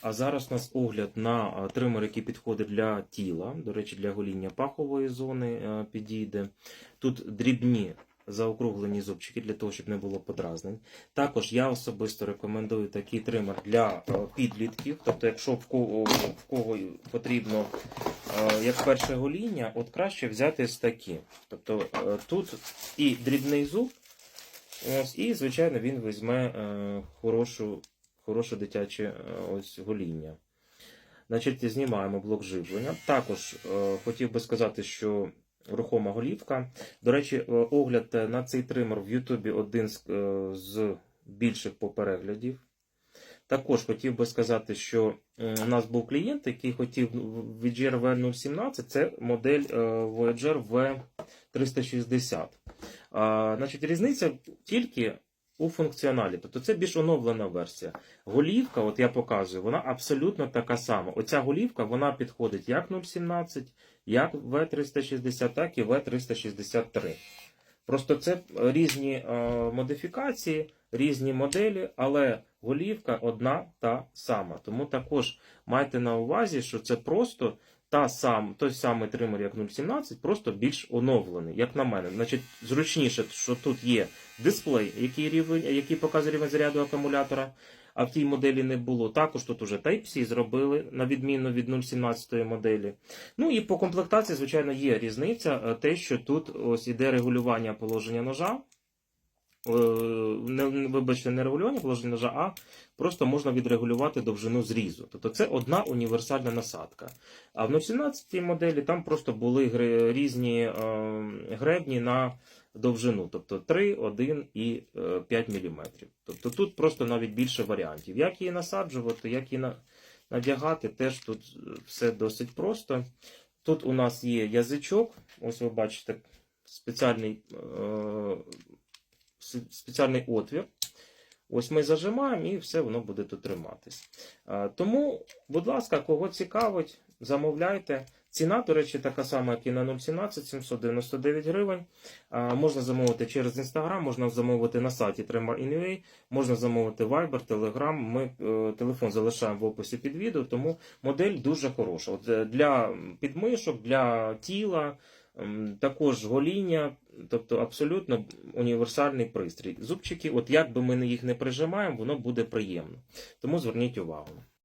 А зараз у нас огляд на тример, який підходить для тіла. До речі, для гоління пахової зони е, підійде. Тут дрібні заокруглені зубчики для того, щоб не було подразнень. Також я особисто рекомендую такий тример для е, підлітків. Тобто, якщо в кого, в кого потрібно е, як перше гоління, от краще взяти ось такі. Тобто е, тут і дрібний зуб, і, звичайно, він візьме е, хорошу хороше дитяче е, ось гоління. Значить, знімаємо блок живлення. Також е, хотів би сказати, що рухома голівка. До речі, е, огляд на цей тример в Ютубі один з, е, з більших по переглядів. Також хотів би сказати, що е, у нас був клієнт, який хотів Voyager V017, це модель Voyager V360. А, Значить, різниця тільки у функціоналі. Тобто це більш оновлена версія. Голівка, от я показую, вона абсолютно така сама. Оця голівка вона підходить як 0,17, як V360, так і V363. Просто це різні е, модифікації, різні моделі, але голівка одна та сама. Тому також майте на увазі, що це просто та сам, той самий тример, як 0,17, просто більш оновлений, як на мене. Значить, зручніше, що тут є дисплей, який, рівень, який показує рівень заряду акумулятора, а в тій моделі не було. Також тут уже Type-C зробили, на відміну від 0,17 моделі. Ну і по комплектації, звичайно, є різниця. е, Те, що тут ось іде регулювання положення ножа. Е, Не, вибачте, не регулювання положення ножа, а просто можна відрегулювати довжину зрізу. Тобто це одна універсальна насадка. А в 017 моделі там просто були різні е, гребні на довжину, тобто 3, 1 і е, 5 мм. Тобто тут просто навіть більше варіантів. Як її насаджувати, як її надягати, теж тут е, все досить просто. Тут у нас є язичок, ось ви бачите спеціальний, е, спеціальний отвір. Ось ми зажимаємо і все воно буде тут триматись. Тому, будь ласка, кого цікавить, замовляйте. Ціна, до речі, така сама, як і на 017, 799 гривень. Можна замовити через Instagram, можна замовити на сайті Tremor.in.ua, можна замовити Viber, Telegram. Ми е, телефон залишаємо в описі під відео, тому модель дуже хороша. От, е, для підмишок, для тіла, також гоління, тобто абсолютно універсальний пристрій. Зубчики, от як би ми їх не прижимаємо, воно буде приємно. Тому зверніть увагу.